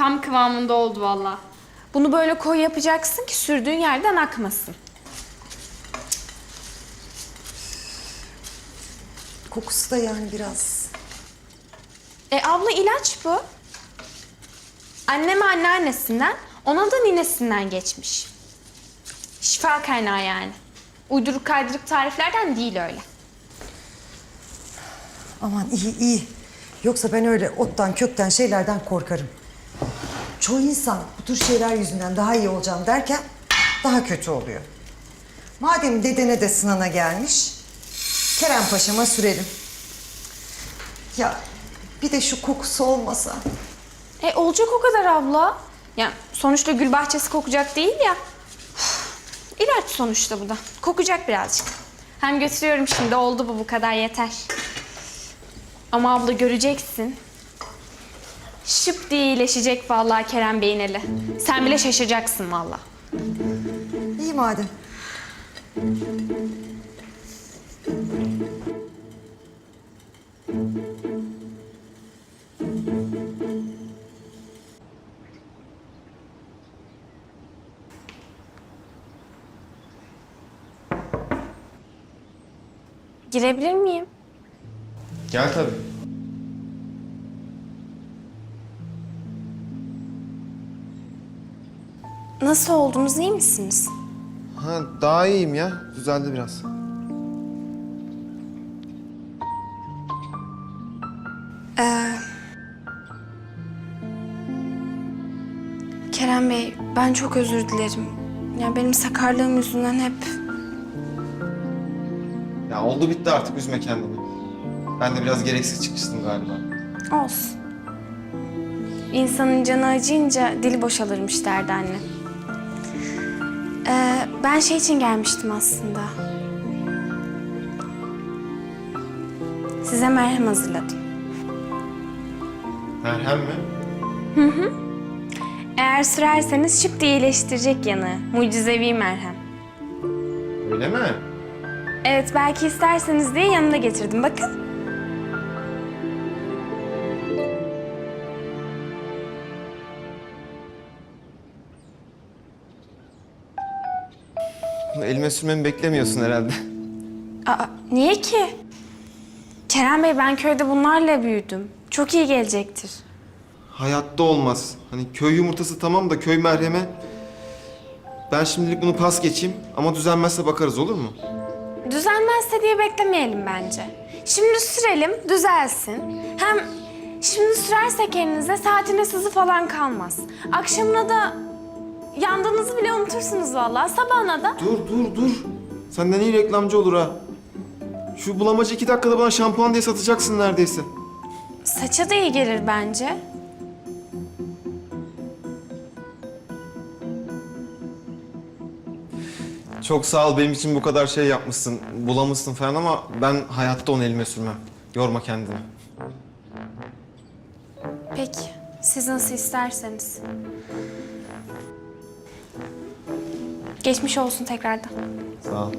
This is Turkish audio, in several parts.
Tam kıvamında oldu valla. Bunu böyle koyu yapacaksın ki sürdüğün yerden akmasın. Kokusu da yani biraz. E abla ilaç bu. Anneme anneannesinden, ona da ninesinden geçmiş. Şifa kaynağı yani. Uyduruk kaydırık tariflerden değil öyle. Aman iyi iyi. Yoksa ben öyle ottan kökten şeylerden korkarım. Çoğu insan bu tür şeyler yüzünden daha iyi olacağım derken daha kötü oluyor. Madem dedene de sınana gelmiş, Kerem Paşa'ma sürelim. Ya bir de şu kokusu olmasa. E olacak o kadar abla. Ya sonuçta gül bahçesi kokacak değil ya. İlaç sonuçta bu da. Kokacak birazcık. Hem götürüyorum şimdi oldu bu bu kadar yeter. Ama abla göreceksin. Şıp diye iyileşecek vallahi Kerem Bey'in eli. Sen bile şaşıracaksın vallahi. İyi madem. Girebilir miyim? Gel tabii. Nasıl oldunuz iyi misiniz? Ha daha iyiyim ya. Düzeldi biraz. Kerem Bey ben çok özür dilerim. Ya benim sakarlığım yüzünden hep Ya oldu bitti artık üzme kendini. Ben de biraz gereksiz çıkmıştım galiba. Olsun. İnsanın canı acıyınca dili boşalırmış derdi anne. Ee, ben şey için gelmiştim aslında. Size merhem hazırladım. Merhem mi? Eğer sürerseniz şıp diye iyileştirecek yanı. Mucizevi merhem. Öyle mi? Evet belki isterseniz diye yanına getirdim. Bakın. Elime sürmemi beklemiyorsun herhalde. Aa, niye ki? Kerem Bey ben köyde bunlarla büyüdüm. Çok iyi gelecektir. Hayatta olmaz. Hani köy yumurtası tamam da köy merheme... Ben şimdilik bunu pas geçeyim ama düzelmezse bakarız olur mu? Düzelmezse diye beklemeyelim bence. Şimdi sürelim, düzelsin. Hem şimdi sürersek elinize saatine sızı falan kalmaz. Akşamına da yandığınızı bile unutursunuz vallahi. Sabahına da Dur dur dur. Senden iyi reklamcı olur ha. Şu bulamacı iki dakikada bana şampuan diye satacaksın neredeyse. saça da iyi gelir bence. Çok sağ ol benim için bu kadar şey yapmışsın, bulamışsın falan ama ben hayatta onu elime sürmem. Yorma kendini. Peki, siz nasıl isterseniz. Geçmiş olsun tekrardan. Sağ ol.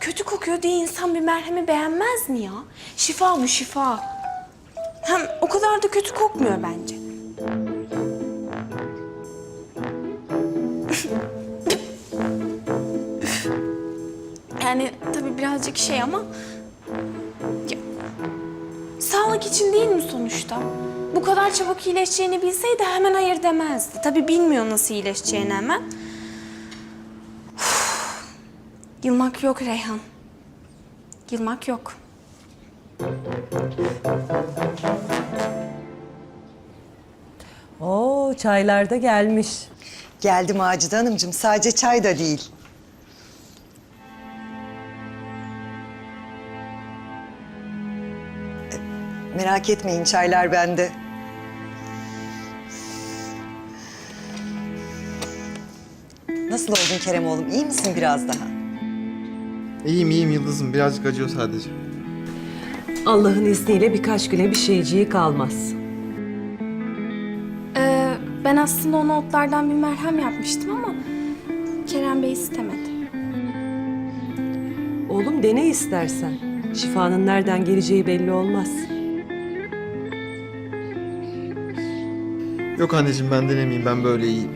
Kötü kokuyor diye insan bir merhemi beğenmez mi ya? Şifa bu şifa. Hem o kadar da kötü kokmuyor bence. yani tabii birazcık şey ama... Sağlık için değil mi sonuçta? Bu kadar çabuk iyileşeceğini bilseydi hemen hayır demezdi. Tabii bilmiyor nasıl iyileşeceğini hemen. Yılmak yok Reyhan. Yılmak yok. Oo çaylar da gelmiş. Geldim Macide Hanımcığım. Sadece çay da değil. Merak etmeyin çaylar bende. Nasıl oldun Kerem oğlum? İyi misin biraz daha? İyiyim iyiyim Yıldız'ım. Birazcık acıyor sadece. Allah'ın izniyle birkaç güne bir şeyciği kalmaz. Ee, ben aslında ona otlardan bir merhem yapmıştım ama Kerem Bey istemedi. Oğlum dene istersen. Şifanın nereden geleceği belli olmaz. Yok anneciğim ben denemeyeyim ben böyle iyiyim.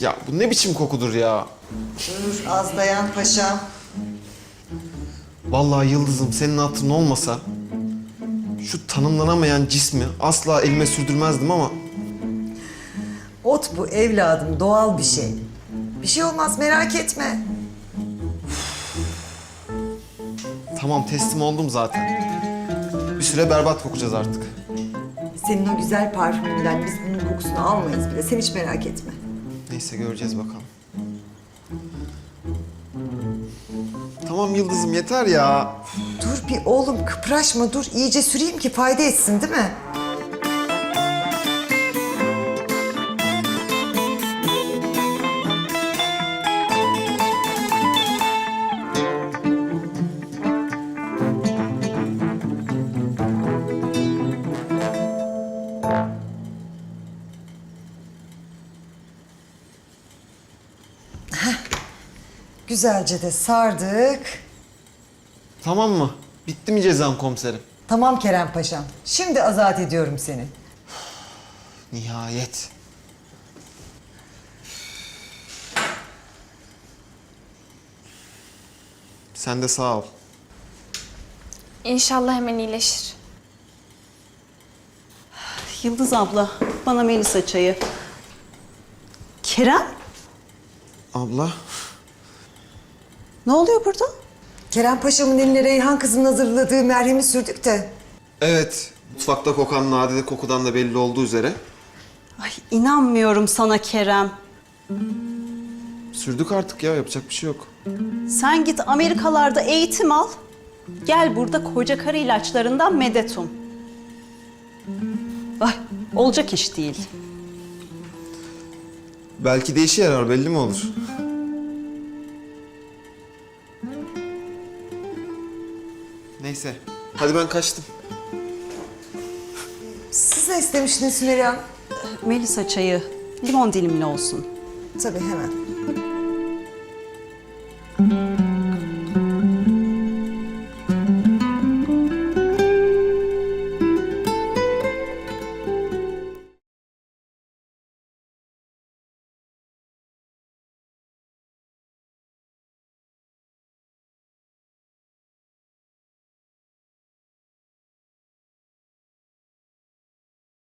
Ya bu ne biçim kokudur ya? Dur az dayan paşam. Vallahi Yıldız'ım senin hatırın olmasa şu tanımlanamayan cismi asla elime sürdürmezdim ama Ot bu evladım doğal bir şey. Bir şey olmaz merak etme. tamam teslim oldum zaten. Bir süre berbat kokacağız artık. Senin o güzel parfümünden biz bunun kokusunu almayız bile. Sen hiç merak etme. Neyse göreceğiz bakalım. Tamam Yıldız'ım yeter ya. Bir oğlum kıpraşma dur. iyice süreyim ki fayda etsin değil mi? Güzelce de sardık. Tamam mı? Bitti mi cezam komiserim? Tamam Kerem Paşam. Şimdi azat ediyorum seni. Nihayet. Sen de sağ ol. İnşallah hemen iyileşir. Yıldız abla, bana Melisa çayı. Kerem, Abla. ne oluyor burada? Kerem Paşam'ın eline Reyhan kızın hazırladığı merhemi sürdük de. Evet. Mutfakta kokan nadide kokudan da belli olduğu üzere. Ay inanmıyorum sana Kerem. Sürdük artık ya yapacak bir şey yok. Sen git Amerikalarda eğitim al. Gel burada koca karı ilaçlarından medet um. Ay, olacak iş değil. Belki de işe yarar belli mi olur? Neyse. Hadi ben kaçtım. Siz ne istemiştiniz Sümeyye Hanım? Melisa çayı, limon dilimli olsun. Tabii hemen.